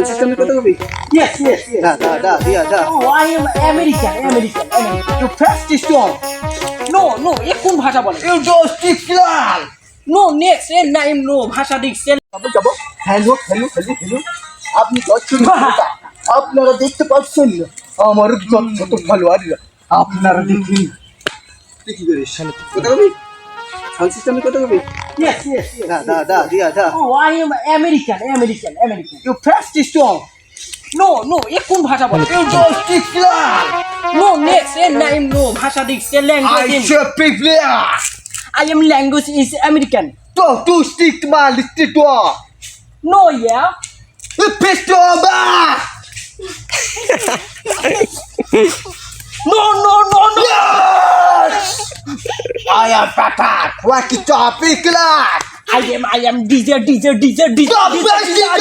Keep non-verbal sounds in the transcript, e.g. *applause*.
কথা কবি. দা দা দা দিয়া দা Oh, এ কোন ভাষা বলে? ইউ এ নাইম ভাষা। যাব যাব হ্যালো হ্যালো হ্যালো হ্যালো আপনি দর্শক *laughs* আপনারা দেখতে পাচ্ছেন না। আমার যত খেলোয়াড়রা আপনারা দেখুন। দেখি করিস কথা কবি সাউন্ড সিস্টেমে কথা কবি Yes, yes, yes. দা দা দা দিয়া দা Oh, I am American, American, American. You first strong. No, no, এ কোন ভাষা বলে? You don't speak clear No, next, এ নাইম no, ভাষা দিচ্ছে, I language. in- speak clear I am language is American. তো টু স্টিক মা লিস্ট তো No, yeah. পিস্টো বা No, মায়া টাটা ওয়া কি top class I am I am DJ DJ DJ DJ top class